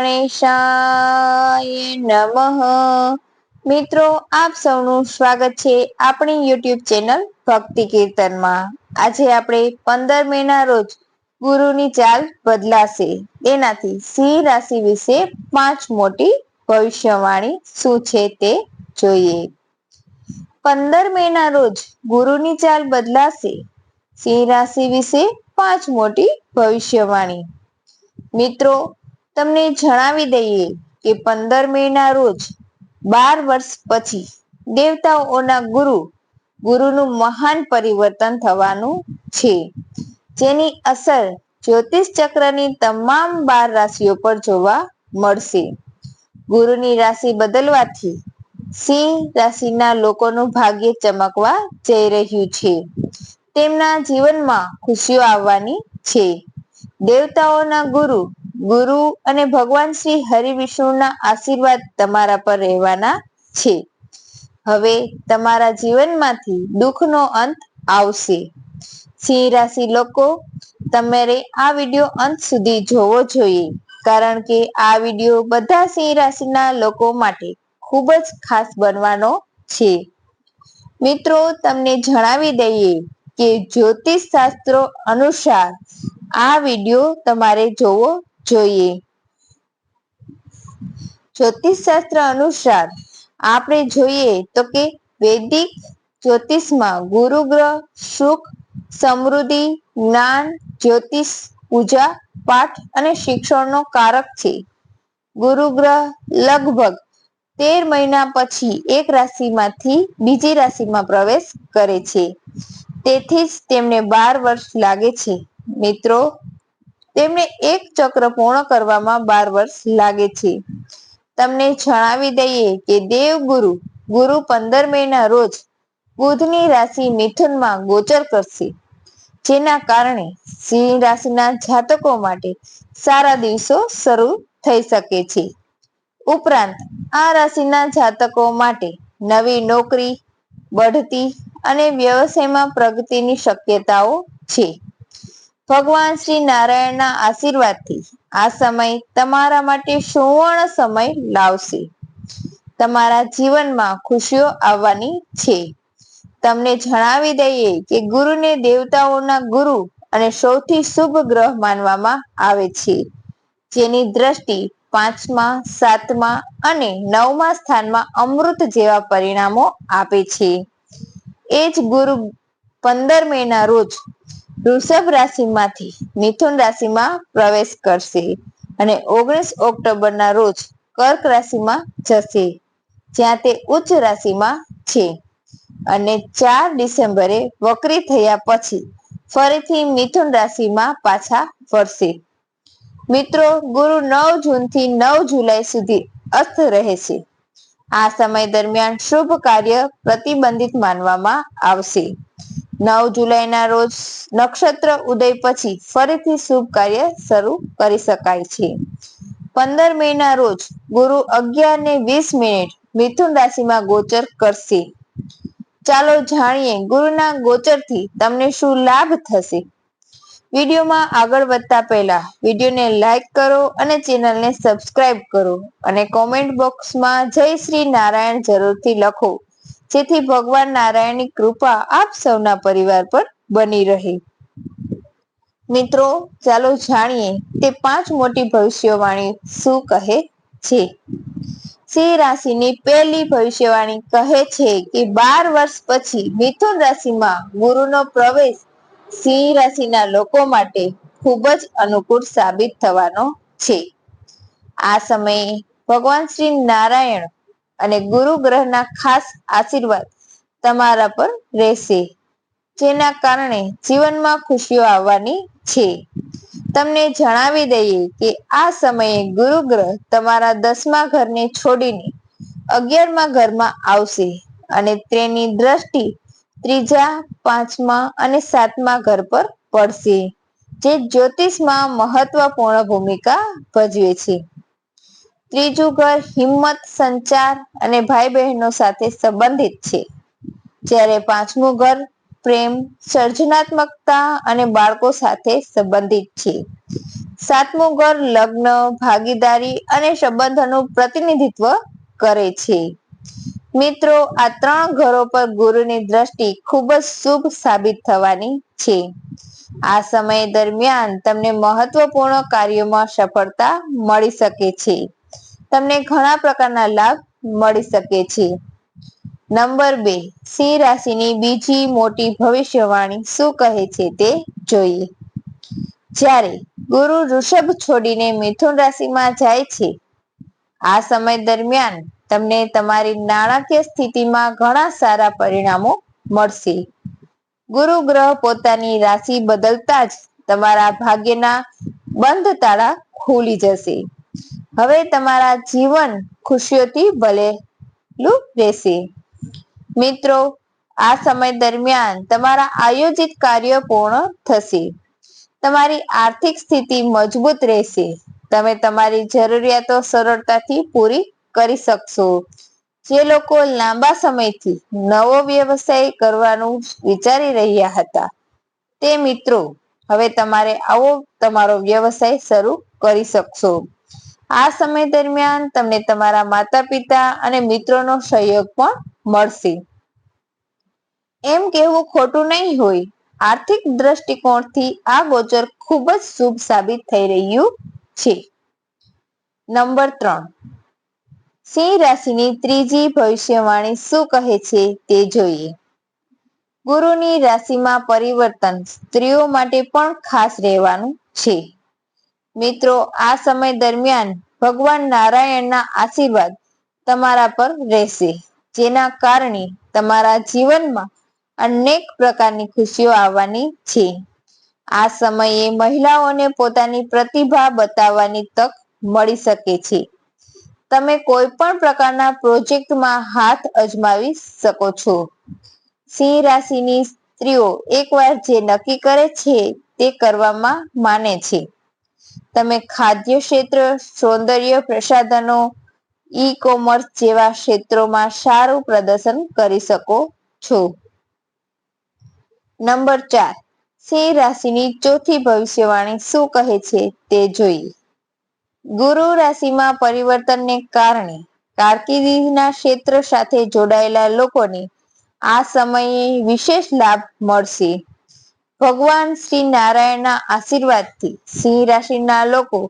ગણેશાય નમઃ. મિત્રો, આપ સૌનું સ્વાગત છે આપણી યુટ્યુબ ચેનલ ભક્તિ કીર્તનમાં. આજે આપણે પંદર મે ના રોજ ગુરુની ચાલ બદલાશે. તેનાથી સિંહ રાશિ વિશે પાંચ મોટી ભવિષ્યવાણી શું છે તે જોઈએ. પંદર મે ના રોજ ગુરુની ચાલ બદલાશે. સિંહ રાશિ વિશે પાંચ મોટી ભવિષ્યવાણી. મિત્રો તમને જણાવી દઈએ કે પંદર મે ના રોજ બાર વર્ષ પછી દેવતાઓના ગુરુ, ગુરુનું મહાન પરિવર્તન થવાનું છે. જેની અસર જ્યોતિષ ચક્રની તમામ બાર રાશિઓ પર જોવા મળશે. ગુરુની રાશિ બદલવાથી સિંહ રાશિના લોકોનું ભાગ્ય ચમકવા જઈ રહ્યું છે. તેમના જીવનમાં ખુશીઓ આવવાની છે. દેવતાઓના ગુરુ ગુરુ અને ભગવાન શ્રી હરિવિષ્ણુના આશીર્વાદ તમારા પર રહેવાના છે. હવે તમારા જીવનમાંથી દુઃખનો અંત આવશે. સિંહ રાશિ લોકો, તમારે આ વીડિયો અંત સુધી જોવો જોઈએ, કારણ કે આ વીડિયો બધા સિંહ રાશિના લોકો માટે ખૂબ જ ખાસ બનવાનો છે. મિત્રો, તમને જણાવી દઈએ કે જ્યોતિષ શાસ્ત્રો અનુસાર આ વીડિયો તમારે જોવો જોઈએ. જ્યોતિષ શાસ્ત્ર અનુસાર આપણે જોઈએ તો કે વૈદિક જ્યોતિષમાં ગુરુ ગ્રહ, સુખ, સમૃદ્ધિ, જ્ઞાન, જ્યોતિષ, પૂજા, પાઠ અને શિક્ષણનો કારક છે. ગુરુ ગ્રહ લગભગ તેર મહિના પછી એક રાશિમાંથી બીજી રાશિમાં પ્રવેશ કરે છે. તેથી જ તેમને બાર વર્ષ લાગે છે. મિત્રો તેમને એક ચક્ર પૂર્ણ કરવામાં બાર વર્ષ લાગે છે. તમને જણાવી દઈએ કે દેવ ગુરુ ગુરુ પંદર મે રોજ બુધની રાશિ મિથુનમાં ગોચર કરશે. જેના કારણે સિંહ રાશિના જાતકો માટે સારા દિવસો શરૂ થઈ શકે છે. ઉપરાંત, આ રાશિના જાતકો માટે નવી નોકરી, બઢતી અને વ્યવસાયમાં પ્રગતિની શક્યતાઓ છે. ભગવાન શ્રી નારાયણના આશીર્વાદથી આ સમય તમારા માટે સુવર્ણ સમય લાવશે. તમારા જીવનમાં ખુશીઓ આવવાની છે. તમને જણાવી દઈએ કે ગુરુને દેવતાઓના ગુરુ અને સૌથી શુભ ગ્રહ માનવામાં આવે છે. જેની દ્રષ્ટિ પાંચમા, સાતમા અને નવમા સ્થાનમાં અમૃત જેવા પરિણામો આપે છે. એ જ ગુરુ પંદર મે ના રોજ વૃષભ રાશિમાંથી મિથુન રાશિમાં પ્રવેશ કરશે અને ઓગણીસ ઓક્ટોબરના રોજ કર્ક રાશિમાં જશે, જ્યાં તે ઉચ્ચ રાશિમાં છે. અને ચાર ડિસેમ્બરે વક્રી થયા પછી ફરીથી મિથુન રાશિમાં પાછા ફરશે. મિત્રો, ગુરુ નવ જૂનથી નવ જુલાઈ સુધી અસ્ત રહે છે. આ સમય દરમિયાન શુભ કાર્ય પ્રતિબંધિત માનવામાં આવશે. નવ જુલાઈના રોજ નક્ષત્ર ઉદય પછી ફરીથી શુભ કાર્ય શરૂ કરી શકાય છે. પંદર મે ના રોજ ગુરુ અગિયાર ને વીસ મિનિટ મિથુન રાશિમાં ગોચર કરશે. ચાલો જાણીએ ગુરુના ગોચરથી તમને શું લાભ થશે. વિડીયોમાં આગળ વધતા પહેલા વિડીયોને લાઈક કરો અને ચેનલને સબસ્ક્રાઇબ કરો અને કોમેન્ટ બોક્સમાં જય શ્રી નારાયણ જરૂરથી લખો. જેથી ભગવાન નારાયણની કૃપા આપ સૌના પરિવાર પર બની રહે. મિત્રો, ચાલો જાણીએ તે પાંચ મોટી ભવિષ્યવાણી શું કહે છે? સિંહ રાશિની પહેલી ભવિષ્યવાણી કહે છે કે બાર વર્ષ પછી મિથુન રાશિમાં ગુરુનો પ્રવેશ સિંહ રાશિના લોકો માટે ખૂબ જ અનુકૂળ સાબિત થવાનો છે. આ સમયે ભગવાન શ્રી નારાયણ અને ગુરુ ગ્રહના ખાસ આશીર્વાદ તમારા પર રહેશે. જેના કારણે જીવનમાં ખુશીઓ આવવાની છે. તમને જણાવી દઈએ કે આ સમયે ગુરુ ગ્રહ તમારા દસમા ઘરને છોડીને અગિયારમા ઘરમાં આવશે અને તેની દ્રષ્ટિ ત્રીજા, પાંચમા અને સાતમા ઘર પર પડશે, જે જ્યોતિષમાં મહત્વપૂર્ણ ભૂમિકા ભજવે છે. ત્રીજું ઘર હિંમત, સંચાર અને ભાઈ બહેનો સાથે સંબંધિત છે. જ્યારે પાંચમું ઘર પ્રેમ, સર્જનાત્મકતા અને બાળકો સાથે સંબંધિત છે. સાતમું ઘર લગ્ન, ભાગીદારી અને સંબંધોનું પ્રતિનિધિત્વ કરે છે. મિત્રો, આ ત્રણ ઘરો પર ગુરુની દ્રષ્ટિ ખૂબ જ શુભ સાબિત થવાની છે. આ સમય દરમિયાન તમને મહત્વપૂર્ણ કાર્યોમાં સફળતા મળી શકે છે. તમને ઘણા પ્રકારના લાભ મળી શકે છે. નંબર બે, સિંહ રાશિની બીજી મોટી ભવિષ્યવાણી શું કહે છે તે જોઈએ. જ્યારે ગુરુ ઋષભ છોડીને મિથુન રાશિમાં જાય છે, આ સમય દરમિયાન તમને તમારી નાણાકીય સ્થિતિમાં ઘણા સારા પરિણામો મળશે. ગુરુ ગ્રહ પોતાની રાશિ બદલતા જ તમારા ભાગ્યના બંધ તાળા ખુલી જશે. હવે તમારા જીવન ખુશીઓથી ભરેલું રહેશે. મિત્રો, આ સમય દરમિયાન તમારા આયોજિત કાર્ય પૂર્ણ થશે. તમારી આર્થિક સ્થિતિ મજબૂત રહેશે. તમે તમારી જરૂરિયાતો સરળતાથી પૂરી કરી શકશો. જે લોકો લાંબા સમયથી નવો વ્યવસાય કરવાનું વિચારી રહ્યા હતા, તે મિત્રો, હવે તમારે આવો તમારો વ્યવસાય શરૂ કરી શકશો. આ સમય દરમિયાન તમને તમારા માતા પિતા અને મિત્રોનો સહયોગ પણ મળશે. એમ કહેવું ખોટું નહીં હોય. આર્થિક દ્રષ્ટિકોણથી આ ગોચર ખૂબ જ શુભ સાબિત થઈ રહ્યું છે. નંબર ત્રણ. સિંહ રાશિની ત્રીજી ભવિષ્યવાણી શું કહે છે તે જોઈએ. ગુરુની રાશિમાં પરિવર્તન સ્ત્રીઓ માટે પણ ખાસ રહેવાનું છે. મિત્રો, આ સમય દરમિયાન ભગવાન નારાયણના આશીર્વાદ તમારા પર રહેશે, જેના કારણે તમારા જીવનમાં અનેક પ્રકારની ખુશીઓ આવવાની છે. આ સમયે મહિલાઓને પોતાની પ્રતિભા બતાવવાની તક મળી શકે છે. તમે કોઈ પણ પ્રકારના પ્રોજેક્ટમાં હાથ અજમાવી શકો છો. સિંહ રાશિની સ્ત્રીઓ એકવાર જે નક્કી કરે છે તે કરવામાં માને છે. તમે ખાદ્ય ક્ષેત્ર, સૌંદર્ય પ્રસાધનો ઈ કોમર્સ જેવા ક્ષેત્રોમાં સારું પ્રદર્શન કરી શકો છો. નંબર ચાર, સિંહ રાશિની ચોથી ભવિષ્યવાણી શું કહે છે તે જોઈએ. ગુરુ રાશિમાં પરિવર્તનને કારણે કારકિર્દીના ક્ષેત્ર સાથે જોડાયેલા લોકોને આ સમયે વિશેષ લાભ મળશે. ભગવાન શ્રી નારાયણના આશીર્વાદથી સિંહ રાશિના લોકો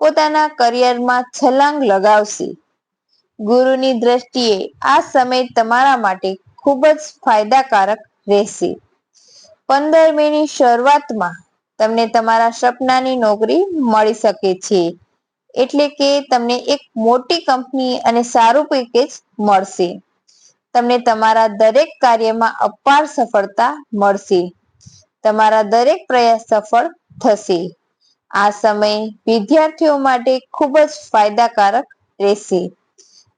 પોતાના કરિયરમાં છલાંગ લગાવશે. ગુરુની દ્રષ્ટિએ આ સમય તમારા માટે ખૂબ જ ફાયદાકારક રહેશે. પંદર મે શરૂઆતમાં તમને તમારા સપનાની નોકરી મળી શકે છે, એટલે કે તમને એક મોટી કંપની અને સારું પેકેજ મળશે. તમને તમારા દરેક કાર્યમાં અપાર સફળતા મળશે. તમારા દરેક પ્રયાસ સફળ થશે. આ સમય વિદ્યાર્થીઓ માટે ખૂબ જ ફાયદાકારક રહેશે.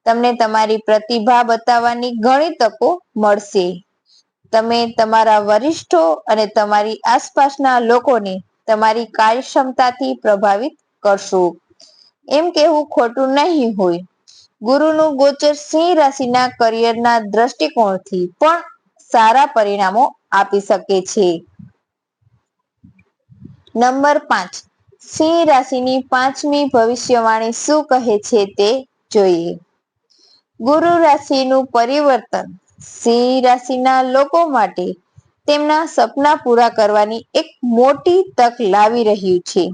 તમને તમારી પ્રતિભા બતાવવાની ઘણી તકો મળશે. તમે તમારા વરિષ્ઠો અને તમારી આસપાસના લોકોને તમારી કાર્યક્ષમતાથી પ્રભાવિત કરશો. એમ કહેવું ખોટું નહીં હોય. ગુરુનું ગોચર સિંહ રાશિના કરિયરના દ્રષ્ટિકોણથી પણ સારા પરિણામો આપી શકે છે. નંબર પાંચ. સિંહ રાશિની પાંચમી ભવિષ્યવાણી શું કહે છે તે જોઈએ. ગુરુ રાશિનું પરિવર્તન. સિંહ રાશિના લોકો માટે તેમના સપના પૂરા કરવાની એક મોટી તક લાવી રહ્યું છે.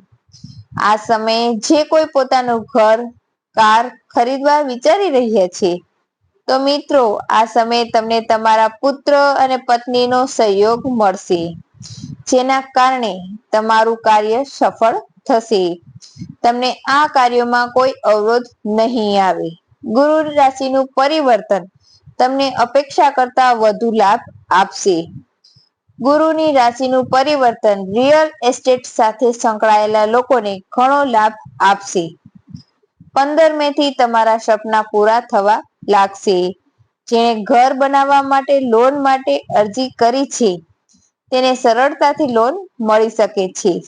આ સમયે જે કોઈ પોતાનું ઘર, કાર ખરીદવા વિચારી રહ્યા છે, તો મિત્રો, આ સમયે તમને તમારા પુત્ર અને પત્નીનો સહયોગ મળશે. જેના કારણે તમારું કાર્ય સફળ થશે. તમને આ કાર્યોમાં કોઈ અવરોધ નહીં આવે. ગુરુ રાશિનું પરિવર્તન તમને અપેક્ષા કરતા વધુ લાભ આપશે. ગુરુની રાશિનું પરિવર્તન રિયલ એસ્ટેટ સાથે સંકળાયેલા લોકોને ઘણો લાભ આપશે. પંદર મે થી તમારા સપના પૂરા થવા લાગશે. જેણે ઘર બનાવવા માટે, લોન માટે અરજી કરી છે. તેને સરળતાથી લોન મળી શકે છે.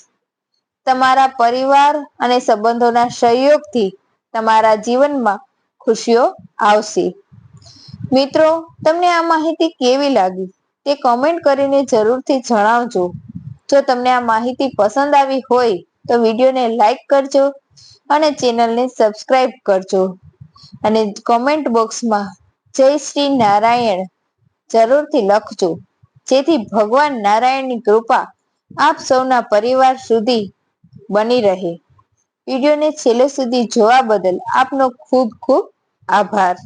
તમારા પરિવાર અને સંબંધોના સહયોગથી તમારા જીવનમાં ખુશીઓ આવશે. મિત્રો, તમને આ માહિતી કેવી લાગી? તે કોમેન્ટ કરીને જરૂરથી જણાવજો. જો તમને આ માહિતી પસંદ આવી હોય, તો વિડીયોને લાઈક કરજો અને ચેનલને સબસ્ક્રાઈબ કરજો. અને કોમેન્ટ બોક્સમાં જય શ્રી નારાયણ જરૂરથી લખજો. જેથી ભગવાન નારાયણની કૃપા આપ સૌના પરિવાર સુધી બની રહે. વિડીયોને છેલ્લે સુધી જોવા બદલ આપનો ખૂબ ખૂબ આભાર.